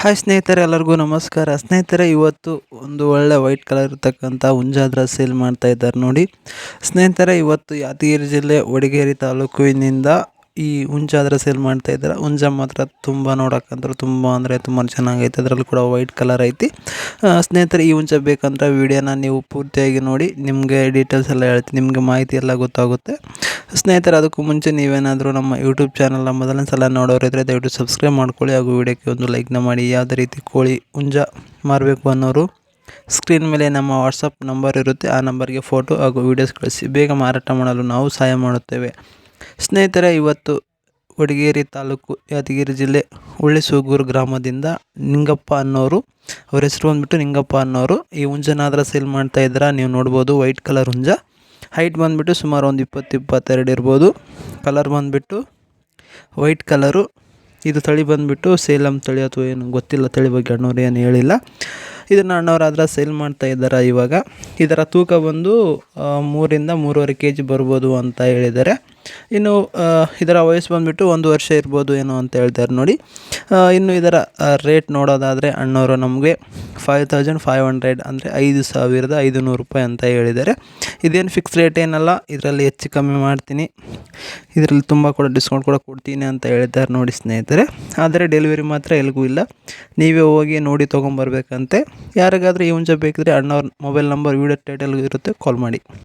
Hi ಸ್ನೇಹಿತರೆ, ಎಲ್ಲರಿಗೂ ನಮಸ್ಕಾರ. ಸ್ನೇಹಿತರೆ, ಇವತ್ತು ಒಂದು ಒಳ್ಳೆ ವೈಟ್ ಕಲರ್ ಇರ್ತಕ್ಕಂಥ ಹುಂಜಾದ್ರ ಸೇಲ್ ಮಾಡ್ತಾ ಇದ್ದಾರೆ ನೋಡಿ. ಸ್ನೇಹಿತರೆ, ಇವತ್ತು ಯಾದಗಿರಿ ಜಿಲ್ಲೆ ವಡಗೇರಿ ತಾಲೂಕಿನಿಂದ ಈ ಹುಂಜಾದ್ರ ಸೇಲ್ ಮಾಡ್ತಾ ಇದ್ದಾರೆ. ಹುಂಜ ಮಾತ್ರ ತುಂಬ ನೋಡೋಕ್ಕಂದ್ರೆ ತುಂಬ ಅಂದರೆ ತುಂಬ ಚೆನ್ನಾಗೈತೆ. ಅದರಲ್ಲಿ ಕೂಡ ವೈಟ್ ಕಲರ್ ಐತಿ. ಸ್ನೇಹಿತರೆ, ಈ ಹುಂಜ ಬೇಕಂದ್ರೆ ವಿಡಿಯೋನ ನೀವು ಪೂರ್ತಿಯಾಗಿ ನೋಡಿ. ನಿಮಗೆ ಡೀಟೇಲ್ಸ್ ಎಲ್ಲ ಹೇಳ್ತೀನಿ. ನಿಮಗೆ ಮಾಹಿತಿ ಎಲ್ಲ ಗೊತ್ತಾಗುತ್ತೆ. ಸ್ನೇಹಿತರೆ, ಅದಕ್ಕೂ ಮುಂಚೆ ನೀವೇನಾದರೂ ನಮ್ಮ ಯೂಟ್ಯೂಬ್ ಚಾನಲ್ನ ಮೊದಲನೇ ಸಲ ನೋಡೋರಿದ್ರೆ ದಯವಿಟ್ಟು ಸಬ್ಸ್ಕ್ರೈಬ್ ಮಾಡ್ಕೊಳ್ಳಿ ಹಾಗೂ ವಿಡಿಯೋಕ್ಕೆ ಒಂದು ಲೈಕ್ನ ಮಾಡಿ. ಯಾವುದೇ ರೀತಿ ಕೋಳಿ ಹುಂಜ ಮಾರಬೇಕು ಅನ್ನೋರು ಸ್ಕ್ರೀನ್ ಮೇಲೆ ನಮ್ಮ ವಾಟ್ಸಪ್ ನಂಬರ್ ಇರುತ್ತೆ. ಆ ನಂಬರ್ಗೆ ಫೋಟೋ ಹಾಗೂ ವೀಡಿಯೋಸ್ ಕಳಿಸಿ. ಬೇಗ ಮಾರಾಟ ಮಾಡಲು ನಾವು ಸಹಾಯ ಮಾಡುತ್ತೇವೆ. ಸ್ನೇಹಿತರೆ, ಇವತ್ತು ವಡಗೇರಿ ತಾಲೂಕು ಯಾದಗಿರಿ ಜಿಲ್ಲೆ ಉಳ್ಳಿಸೂಗೂರು ಗ್ರಾಮದಿಂದ ನಿಂಗಪ್ಪ ಅನ್ನೋರು, ಅವ್ರ ಹೆಸರು ಬಂದ್ಬಿಟ್ಟು ನಿಂಗಪ್ಪ ಅನ್ನೋರು. ಈ ಹುಂಜನಾದ್ರ ಸೇಲ್ ಮಾಡ್ತಾ ಇದ್ದೀರಾ? ನೀವು ನೋಡ್ಬೋದು ವೈಟ್ ಕಲರ್ ಹುಂಜ. ಹೈಟ್ ಬಂದುಬಿಟ್ಟು ಸುಮಾರು ಒಂದು ಇಪ್ಪತ್ತು, ಇಪ್ಪತ್ತೆರಡು ಇರ್ಬೋದು. ಕಲರ್ ಬಂದುಬಿಟ್ಟು ವೈಟ್ ಕಲರು ಇದು ತಳಿ ಬಂದುಬಿಟ್ಟು ಸೇಲಮ್ ತಳಿ ಅಥವಾ ಏನು ಗೊತ್ತಿಲ್ಲ, ತಳಿ ಬಗ್ಗೆ ಅಣ್ಣವ್ರು ಏನು ಹೇಳಿಲ್ಲ. ಇದನ್ನು ಅಣ್ಣವರಾದ್ರೆ ಸೇಲ್ ಮಾಡ್ತಾ ಇದ್ದಾರೆ ಇವಾಗ. ಇದರ ತೂಕ ಬಂದು ಮೂರಿಂದ ಮೂರುವರೆ ಕೆ ಜಿ ಬರ್ಬೋದು ಅಂತ ಹೇಳಿದ್ದಾರೆ. ಇನ್ನು ಇದರ ವಯಸ್ಸು ಬಂದುಬಿಟ್ಟು ಒಂದು ವರ್ಷ ಇರ್ಬೋದು ಏನೋ ಅಂತ ಹೇಳ್ತಾರೆ ನೋಡಿ. ಇನ್ನು ಇದರ ರೇಟ್ ನೋಡೋದಾದರೆ ಅಣ್ಣವರು ನಮಗೆ ಫೈವ್ ತೌಸಂಡ್ ಫೈವ್ ಹಂಡ್ರೆಡ್ ಅಂದರೆ ಐದು ಸಾವಿರದ ಐದು ನೂರು ರೂಪಾಯಿ ಅಂತ ಹೇಳಿದ್ದಾರೆ. ಇದೇನು ಫಿಕ್ಸ್ ರೇಟ್ ಏನಲ್ಲ, ಇದರಲ್ಲಿ ಹೆಚ್ಚು ಕಮ್ಮಿ ಮಾಡ್ತೀನಿ. ಇದರಲ್ಲಿ ತುಂಬ ಕೂಡ ಡಿಸ್ಕೌಂಟ್ ಕೂಡ ಕೊಡ್ತೀನಿ ಅಂತ ಹೇಳಿದ್ದಾರೆ ನೋಡಿ ಸ್ನೇಹಿತರೆ. ಆದರೆ ಡೆಲಿವರಿ ಮಾತ್ರ ಎಲ್ಲಿಗೂ ಇಲ್ಲ. ನೀವೇ ಹೋಗಿ ನೋಡಿ ತೊಗೊಂಬರ್ಬೇಕಂತೆ ಯಾರಿಗಾದರೂ ಈ ಹುಂಜ ಬೇಕಿದ್ರೆ ಅಣ್ಣವ್ರ ಮೊಬೈಲ್ ನಂಬರ್ ವೀಡಿಯೋ ಟೈಟಲ್ ಇರುತ್ತೆ ಕಾಲ್ ಮಾಡಿ.